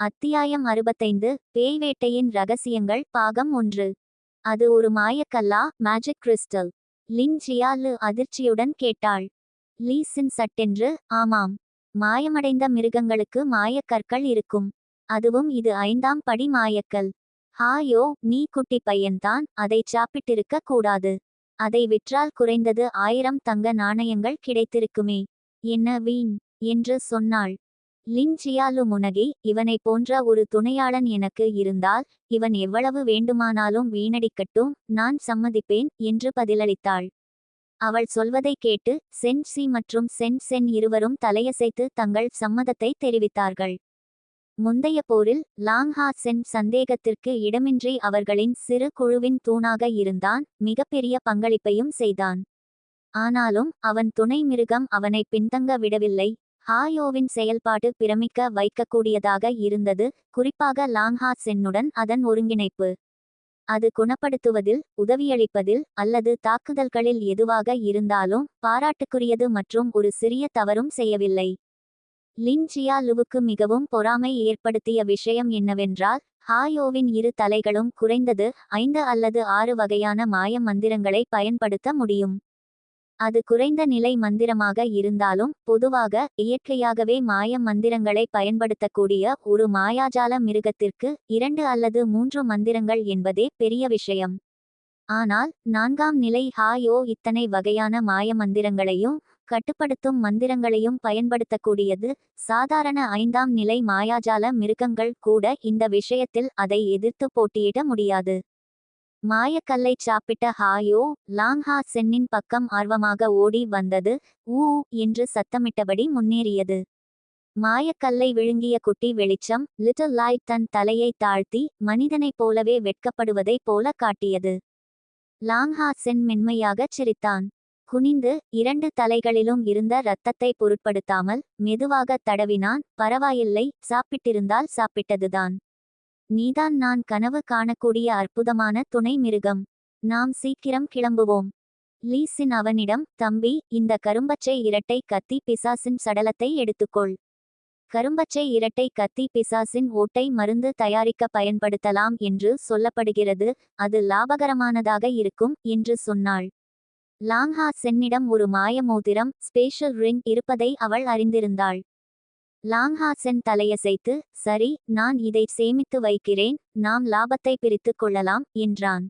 அத்தியாயம் அறுபத்தைந்து பேய் வேட்டையின் ரகசியங்கள் பாகம் ஒன்று. அது ஒரு மாயக்கல்லா மேஜிக் கிறிஸ்டல் லின் ஜியாலு அதிர்ச்சியுடன் கேட்டாள். லீசின் சட்டென்று ஆமாம். மாயமடைந்த மிருகங்களுக்கு மாயக்கற்கள் இருக்கும். அதுவும் இது ஐந்தாம் படி மாயக்கல். ஹாயோ நீ குட்டி பையன்தான் அதைச் சாப்பிட்டிருக்க கூடாது. அதை விற்றால் குறைந்தது ஆயிரம் தங்க நாணயங்கள் கிடைத்திருக்குமே. என்ன வீண்? என்று சொன்னாள். லின் ஜியாலு முனகி இவனைப் போன்ற ஒரு துணையாளன் எனக்கு இருந்தால் இவன் எவ்வளவு வேண்டுமானாலும் வீணடிக்கட்டும் நான் சம்மதிப்பேன் என்று பதிலளித்தாள். அவள் சொல்வதை கேட்டு சென் சி மற்றும் சென் சென் இருவரும் தலையசைத்து தங்கள் சம்மதத்தை தெரிவித்தார்கள். முந்தைய போரில் லாங்ஹா சென் சந்தேகத்திற்கு இடமின்றி அவர்களின் சிறு குழுவின் தூணாக இருந்தான் மிகப்பெரிய பங்களிப்பையும் செய்தான். ஆனாலும் அவன் துணை மிருகம் அவனை பின்தங்க விடவில்லை ஹாயோவின் செயல்பாடு பிரமிக்க வைக்கக்கூடியதாக இருந்தது. குறிப்பாக லாங்ஹா சென்னுடன் அதன் ஒருங்கிணைப்பு. அது குணப்படுத்துவதில் உதவியளிப்பதில் அல்லது தாக்குதல்களில் எதுவாக இருந்தாலும் பாராட்டுக்குரியது மற்றும் ஒரு சிறிய தவறும் செய்யவில்லை. லின்ஜியா லுவுக்கு மிகவும் பொறாமை ஏற்படுத்திய விஷயம் என்னவென்றால் ஹாயோவின் இரு தலைகளும் குறைந்தது ஐந்து அல்லது ஆறு வகையான மாய மந்திரங்களை பயன்படுத்த முடியும். அது குறைந்த நிலை மந்திரமாக இருந்தாலும் பொதுவாக இயற்கையாகவே மாய மந்திரங்களை பயன்படுத்தக்கூடிய ஒரு மாயாஜால மிருகத்திற்கு இரண்டு அல்லது மூன்று மந்திரங்கள் என்பதே பெரிய விஷயம். ஆனால் நான்காம் நிலை ஹாயோ இத்தனை வகையான மாய மந்திரங்களையும் கட்டுப்படுத்தும் மந்திரங்களையும் பயன்படுத்தக்கூடியது சாதாரண ஐந்தாம் நிலை மாயாஜால மிருகங்கள் கூட இந்த விஷயத்தில் அதை எதிர்த்து போட்டியிட முடியாது. மாயக்கல்லை சாப்பிட்ட ஹாயோ லாங்ஹா சென்னின் பக்கம் ஆர்வமாக ஓடி வந்தது ஊ என்று சத்தமிட்டபடி முன்னேறியது. மாயக்கல்லை விழுங்கிய குட்டி வெளிச்சம் லிட்டில் லைட் தன் தலையை தாழ்த்தி மனிதனைப் போலவே வெட்கப்படுவதைப் போல காட்டியது. லாங்ஹா சென் மென்மையாகச் சிரித்தான். குனிந்து இரண்டு தலைகளிலும் இருந்த இரத்தத்தை பொருட்படுத்தாமல் மெதுவாக தடவினான் பரவாயில்லை சாப்பிட்டிருந்தால் சாப்பிட்டதுதான். நீதான் நான் கனவு காணக்கூடிய அற்புதமான துணை மிருகம். நாம் சீக்கிரம் கிளம்புவோம். லீசின் அவனிடம் தம்பி இந்த கரும்பச்சை இரட்டை கத்தி பிசாசின் சடலத்தை எடுத்துக்கொள். கரும்பச்சை இரட்டை கத்தி பிசாசின் ஓட்டை மருந்து தயாரிக்க பயன்படுத்தலாம் என்று சொல்லப்படுகிறது. அது லாபகரமானதாக இருக்கும் என்று சொன்னாள். லாங்ஹா சென்னிடம் ஒரு மாய மோதிரம் ஸ்பேஷல் ரிங் இருப்பதை அவள் அறிந்திருந்தாள். லாங்ஹாசன் தலையசைத்து சரி நான் இதை சேமித்து வைக்கிறேன் நாம் லாபத்தை பிரித்து கொள்ளலாம் என்றான்.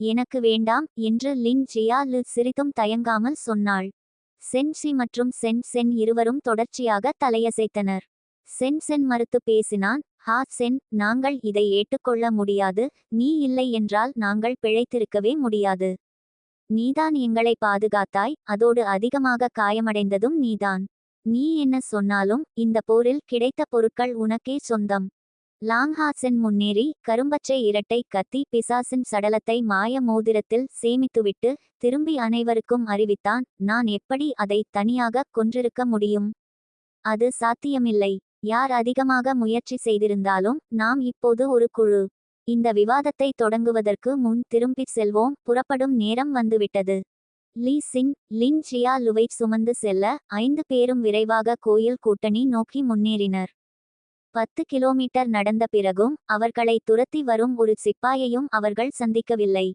எனக்கு வேண்டாம் என்று லின் ஜியா லு சிறிதும் தயங்காமல் சொன்னாள். சென்ஷி மற்றும் சென் சென் இருவரும் தொடர்ச்சியாக தலையசைத்தனர். சென் சென் மறுத்து பேசினான் ஹா சென் நாங்கள் இதை ஏற்றுக்கொள்ள முடியாது நீ இல்லை என்றால் நாங்கள் பிழைத்திருக்கவே முடியாது. நீதான் எங்களை பாதுகாத்தாய் அதோடு அதிகமாக காயமடைந்ததும் நீதான். நீ என்ன சொன்னாலும் இந்த போரில் கிடைத்த பொருட்கள் உனக்கே சொந்தம். லாங்ஹாசன் முன்னேறி கரும்பச்சை இரட்டை கத்தி பிசாசின் சடலத்தை மாய மோதிரத்தில் சேமித்துவிட்டு திரும்பி அனைவருக்கும் அறிவித்தான் நான் எப்படி அதை தனியாக கொன்றிருக்க முடியும்? அது சாத்தியமில்லை. யார் அதிகமாக முயற்சி செய்திருந்தாலும் நாம் இப்போது ஒரு குழு. இந்த விவாதத்தை தொடங்குவதற்கு முன் திரும்பிச் செல்வோம். புறப்படும் நேரம் வந்துவிட்டது. லீ சிங் லின் ஜியா லுவை சுமந்து செல்ல ஐந்து பேரும் விரைவாக கோயில் கூட்டணி நோக்கி முன்னேறினர். பத்து கிலோமீட்டர் நடந்த பிறகும் அவர்களை துரத்தி வரும் ஒரு சிப்பாயையும் அவர்கள் சந்திக்கவில்லை.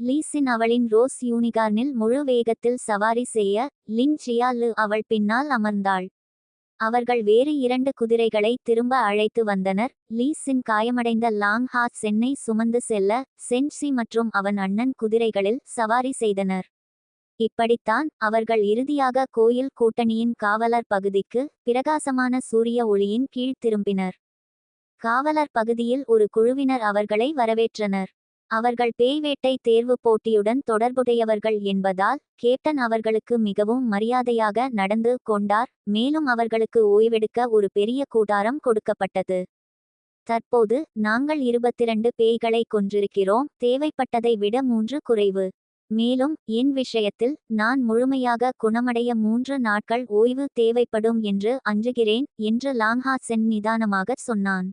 லீசின் அவளின் ரோஸ் யூனிகார்னில் முழு வேகத்தில் சவாரி செய்ய லின் ஜியாலு அவள் பின்னால் அமர்ந்தாள். அவர்கள் வேறு இரண்டு குதிரைகளை திரும்ப அழைத்து வந்தனர். லீசின் காயமடைந்த லாங் ஹாட் சென்னை சுமந்து செல்ல சென்சி மற்றும் அவன் அண்ணன் குதிரைகளில் சவாரி செய்தனர். இப்படித்தான் அவர்கள் இறுதியாக கோயில் கூட்டணியின் காவலர் பகுதிக்கு பிரகாசமான சூரிய ஒளியின் கீழ் திரும்பினர். காவலர் பகுதியில் ஒரு குழுவினர் அவர்களை வரவேற்றனர். அவர்கள் பேய்வேட்டை தேர்வு போட்டியுடன் தொடர்புடையவர்கள் என்பதால் கேப்டன் அவர்களுக்கு மிகவும் மரியாதையாக நடந்து கொண்டார் மேலும் அவர்களுக்கு ஓய்வெடுக்க ஒரு பெரிய கூடாரம் கொடுக்கப்பட்டது. தற்போது நாங்கள் இருபத்திரண்டு பேய்களை கொன்றிருக்கிறோம் தேவைப்பட்டதை விட மூன்று குறைவு. மேலும் என் விஷயத்தில் நான் முழுமையாக குணமடைய மூன்று நாட்கள் ஓய்வு தேவைப்படும் என்று அஞ்சுகிறேன் என்று லாங்ஹா சென் நிதானமாக சொன்னான்.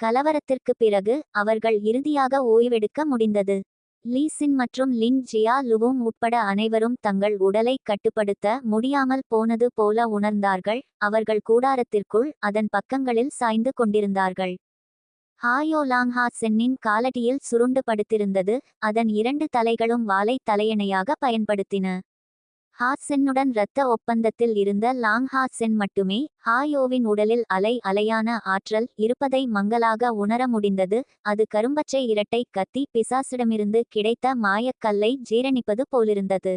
கலவரத்திற்கு பிறகு அவர்கள் இறுதியாக ஓய்வெடுக்க முடிந்தது. லீசின் மற்றும் லின் ஜியா லுவும் உட்பட அனைவரும் தங்கள் உடலை கட்டுப்படுத்த முடியாமல் போனது போல உணர்ந்தார்கள். அவர்கள் கூடாரத்திற்குள் அதன் பக்கங்களில் சாய்ந்து கொண்டிருந்தார்கள். ஹாயோ லாங்ஹா சென்னின் காலடியில் சுருண்டு படுத்திருந்தது அதன் இரண்டு தலைகளும் வாலை தலையணையாக பயன்படுத்தின. ஹாசென்னுடன் இரத்த ஒப்பந்தத்தில் இருந்த லாங் ஹாசென் மட்டுமே ஹாயோவின் உடலில் அலை அலையான ஆற்றல் இருப்பதை மங்கலாக உணர முடிந்தது அது கரும்பச்சை இரட்டை கத்தி பிசாசிடமிருந்து கிடைத்த மாயக்கல்லை ஜீரணிப்பது போலிருந்தது.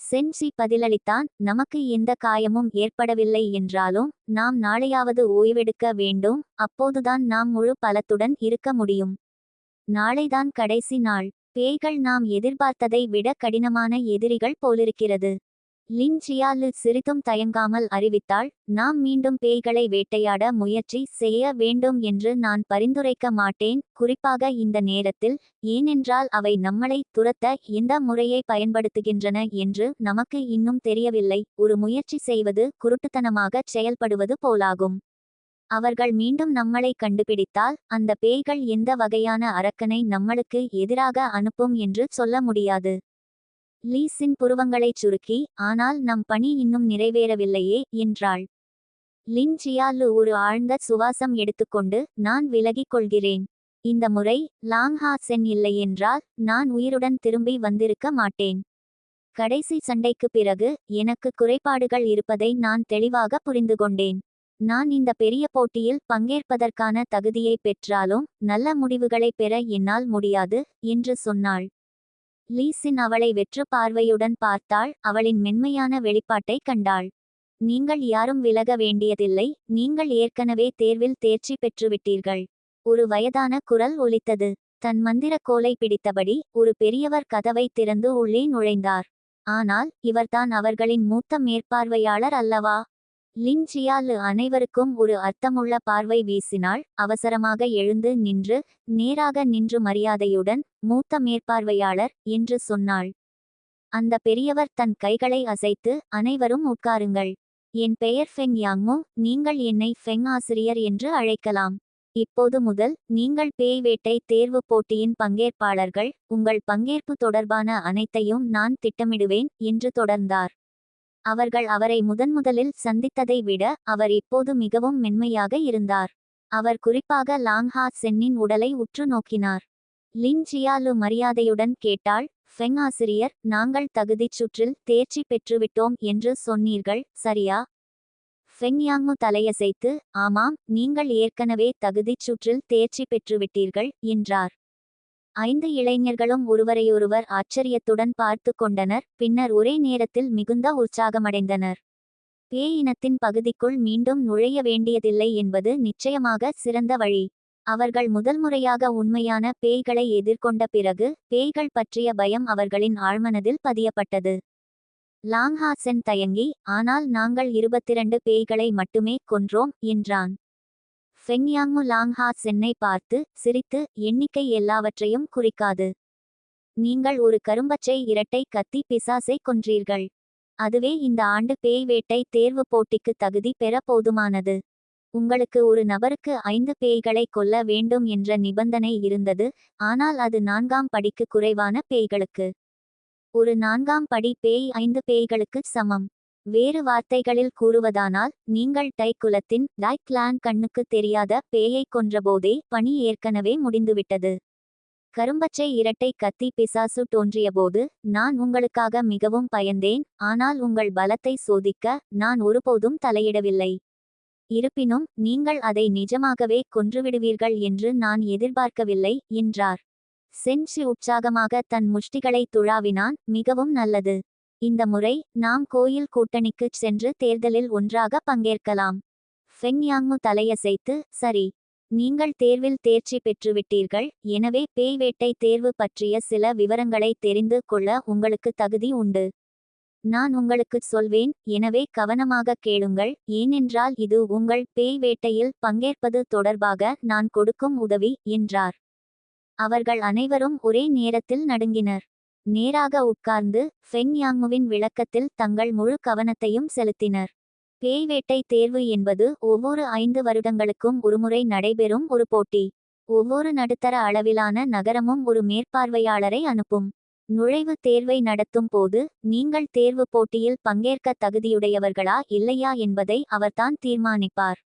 சென்சி பதிலளித்தான் நமக்கு எந்த காயமும் ஏற்படவில்லை என்றாலும் நாம் நாளையாவது ஓய்வெடுக்க வேண்டும் அப்போதுதான் நாம் முழு பலத்துடன் இருக்க முடியும். நாளைதான் கடைசி நாள். பேய்கள் நாம் எதிர்பார்த்ததை விட கடினமான எதிரிகள் போலிருக்கிறது. லின் ஜியாலு சிறிதும் தயங்காமல் அறிவித்தாள் நாம் மீண்டும் பேய்களை வேட்டையாட முயற்சி செய்ய வேண்டும் என்று நான் பரிந்துரைக்க மாட்டேன். குறிப்பாக இந்த நேரத்தில் ஏனென்றால் அவை நம்மளை துரத்த எந்த முறையை பயன்படுத்துகின்றன என்று நமக்கு இன்னும் தெரியவில்லை. ஒரு முயற்சி செய்வது குருட்டுத்தனமாகச் செயல்படுவது போலாகும். அவர்கள் மீண்டும் நம்மளை கண்டுபிடித்தால் அந்த பேய்கள் எந்த வகையான அரக்கனை நம்மளுக்கு எதிராக அனுப்பும் என்று சொல்ல முடியாது. லீஸின் புருவங்களைச் சுருக்கி ஆனால் நம் பணி இன்னும் நிறைவேறவில்லையே என்றாள். லின் ஜியாலு ஒரு ஆழ்ந்த சுவாசம் எடுத்துக்கொண்டு நான் விலகிக் கொள்கிறேன். இந்த முறை லாங்ஹா சென் இல்லையென்றால் நான் உயிருடன் திரும்பி வந்திருக்க மாட்டேன். கடைசி சண்டைக்கு பிறகு எனக்கு குறைபாடுகள் இருப்பதை நான் தெளிவாக புரிந்து கொண்டேன். நான் இந்த பெரிய போட்டியில் பங்கேற்பதற்கான தகுதியை பெற்றாலும் நல்ல முடிவுகளை பெற என்னால் முடியாது என்று சொன்னாள். லீசின் அவளை வெற்ற பார்வையுடன் பார்த்தாள் அவளின் மென்மையான வெளிப்பாட்டை கண்டாள். நீங்கள் யாரும் விலக வேண்டியதில்லை நீங்கள் ஏற்கனவே தேர்வில் தேர்ச்சி பெற்றுவிட்டீர்கள். ஒரு வயதான குரல் ஒலித்தது. தன் மந்திர கோலை பிடித்தபடி ஒரு பெரியவர் கதவை திறந்து உள்ளே நுழைந்தார். ஆனால் இவர்தான் அவர்களின் மூத்த மேற்பார்வையாளர் அல்லவா? லின் ஜியாலு அனைவருக்கும் ஒரு அர்த்தமுள்ள பார்வை வீசினாள். அவசரமாக எழுந்து நின்று நேராக நின்று மரியாதையுடன் மூத்த மேற்பார்வையாளர் என்று சொன்னாள். அந்த பெரியவர் தன் கைகளை அசைத்து அனைவரும் உட்காருங்கள். என் பெயர் ஃபெங் யாங்மு. நீங்கள் என்னை ஃபெங் ஆசிரியர் என்று அழைக்கலாம். இப்போது முதல் நீங்கள் பேய் வேட்டை தேர்வு போட்டியின் பங்கேற்பாளர்கள். உங்கள் பங்கேற்பு தொடர்பான அனைத்தையும் நான் திட்டமிடுவேன் என்று தொடர்ந்தார். அவர்கள் அவரை முதன்முதலில் சந்தித்ததை விட அவர் இப்போது மிகவும் மென்மையாக இருந்தார். அவர் குறிப்பாக லாங்ஹா சென்னின் உடலை உற்று நோக்கினார். லின் ஜியாலு மரியாதையுடன் கேட்டாள் ஃபெங் ஆசிரியர் நாங்கள் தகுதிச் சுற்றில் தேர்ச்சி பெற்றுவிட்டோம் என்று சொன்னீர்கள் சரியா ஃபெங் யாங்மு தலையசைத்து ஆமாம் நீங்கள் ஏற்கனவே தகுதிச் சுற்றில் தேர்ச்சி பெற்றுவிட்டீர்கள் என்றார். ஐந்து இளைஞர்களும் ஒருவரையொருவர் ஆச்சரியத்துடன் பார்த்து கொண்டனர். பின்னர் ஒரே நேரத்தில் மிகுந்த உற்சாகமடைந்தனர். பேய் இனத்தின் பகுதிக்குள் மீண்டும் நுழைய வேண்டியதில்லை என்பது நிச்சயமாக சிறந்த வழி. அவர்கள் முதல் முறையாக உண்மையான பேய்களை எதிர்கொண்ட பிறகு பேய்கள் பற்றிய பயம் அவர்களின் ஆழ்மனதில் பதியப்பட்டது. லாங்ஹாசென் தயங்கி ஆனால் நாங்கள் இருபத்திரண்டு பேய்களை மட்டுமே கொன்றோம் என்றான். ஃபெங்யாங்மு லாங்ஹா சென்னை பார்த்து சிரித்து எண்ணிக்கை எல்லாவற்றையும் குறிக்காது. நீங்கள் ஒரு கரும்பச்சை இரட்டை கத்தி பிசாசை கொன்றீர்கள். அதுவே இந்த ஆண்டு பேய் வேட்டை தேர்வு போட்டிக்கு தகுதி பெற போதுமானது. உங்களுக்கு ஒரு நபருக்கு ஐந்து பேய்களை கொல்ல வேண்டும் என்ற நிபந்தனை இருந்தது ஆனால் அது நான்காம் படிக்கு குறைவான பேய்களுக்கு. ஒரு நான்காம் படி பேய் ஐந்து பேய்களுக்கு சமம். வேறு வார்த்தைகளில் கூறுவதானால் நீங்கள் டை குலத்தின் டை கிளான் கண்ணுக்கு தெரியாத பேயை கொன்றபோதே பணி ஏற்கனவே முடிந்துவிட்டது. கரும்பச்சை இரட்டை கத்தி பிசாசு தோன்றியபோது நான் உங்களுக்காக மிகவும் பயந்தேன் ஆனால் உங்கள் பலத்தை சோதிக்க நான் ஒருபோதும் தலையிடவில்லை. இருப்பினும் நீங்கள் அதை நிஜமாகவே கொன்றுவிடுவீர்கள் என்று நான் எதிர்பார்க்கவில்லை என்றார். சென்ஷி உற்சாகமாக தன் முஷ்டிகளை துழாவினான் மிகவும் நல்லது. இந்த முறை நாம் கோயில் கூட்டணிக்குச் சென்று தேர்தலில் ஒன்றாக பங்கேற்கலாம். ஃபெங் யாங்மு தலையசைத்து சரி நீங்கள் தேர்வில் தேர்ச்சி பெற்றுவிட்டீர்கள். எனவே பேய் வேட்டை தேர்வு பற்றிய சில விவரங்களை தெரிந்து கொள்ள உங்களுக்கு தகுதி உண்டு. நான் உங்களுக்கு சொல்வேன். எனவே கவனமாக கேளுங்கள். ஏனென்றால் இது உங்கள் பேய் வேட்டையில் பங்கேற்பது தொடர்பாக நான் கொடுக்கும் உதவி என்றார். அவர்கள் அனைவரும் ஒரே நேரத்தில் நடுங்கினர். நேராக உட்கார்ந்து ஃபெங் யாங்முவின் விளக்கத்தில் தங்கள் முழு கவனத்தையும் செலுத்தினர். பேய் வேட்டை தேர்வு என்பது ஒவ்வொரு ஐந்து வருடங்களுக்கும் ஒருமுறை நடைபெறும் ஒரு போட்டி. ஒவ்வொரு நடுத்தர அளவிலான நகரமும் ஒரு மேற்பார்வையாளரை அனுப்பும். நுழைவுத் தேர்வை நடத்தும் போது நீங்கள் தேர்வு போட்டியில் பங்கேற்க தகுதியுடையவர்களா இல்லையா என்பதை அவர்தான் தீர்மானிப்பார்.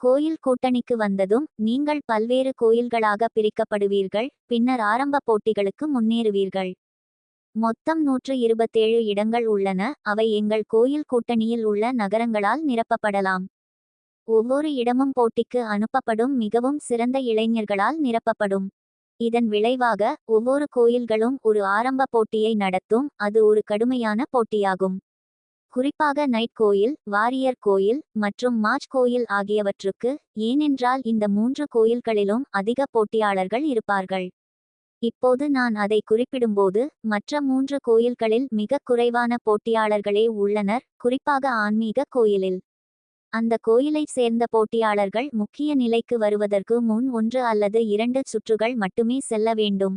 கோயில் கூட்டணிக்கு வந்ததும் நீங்கள் பல்வேறு கோயில்களாக பிரிக்கப்படுவீர்கள் பின்னர் ஆரம்ப போட்டிகளுக்கு முன்னேறுவீர்கள். மொத்தம் நூற்று இருபத்தேழு இடங்கள் உள்ளன. அவை எங்கள் கோயில் கூட்டணியில் உள்ள நகரங்களால் நிரப்பப்படலாம். ஒவ்வொரு இடமும் போட்டிக்கு அனுப்பப்படும் மிகவும் சிறந்த இளைஞர்களால் நிரப்பப்படும். இதன் விளைவாக ஒவ்வொரு கோயில்களும் ஒரு ஆரம்ப போட்டியை நடத்தும். அது ஒரு கடுமையான போட்டியாகும். குறிப்பாக நைட் கோயில் வாரியர் கோயில் மற்றும் மார்ச் கோயில் ஆகியவற்றுக்கு ஏனென்றால் இந்த மூன்று கோயில்களிலும் அதிக போட்டியாளர்கள் இருப்பார்கள். இப்போது நான் அதை குறிப்பிடும்போது மற்ற மூன்று கோயில்களில் மிக குறைவான போட்டியாளர்களே உள்ளனர் குறிப்பாக ஆன்மீக கோயிலில். அந்த கோயிலைச் சேர்ந்த போட்டியாளர்கள் முக்கிய நிலைக்கு வருவதற்கு முன் ஒன்று அல்லது இரண்டு சுற்றுகள் மட்டுமே செல்ல வேண்டும்.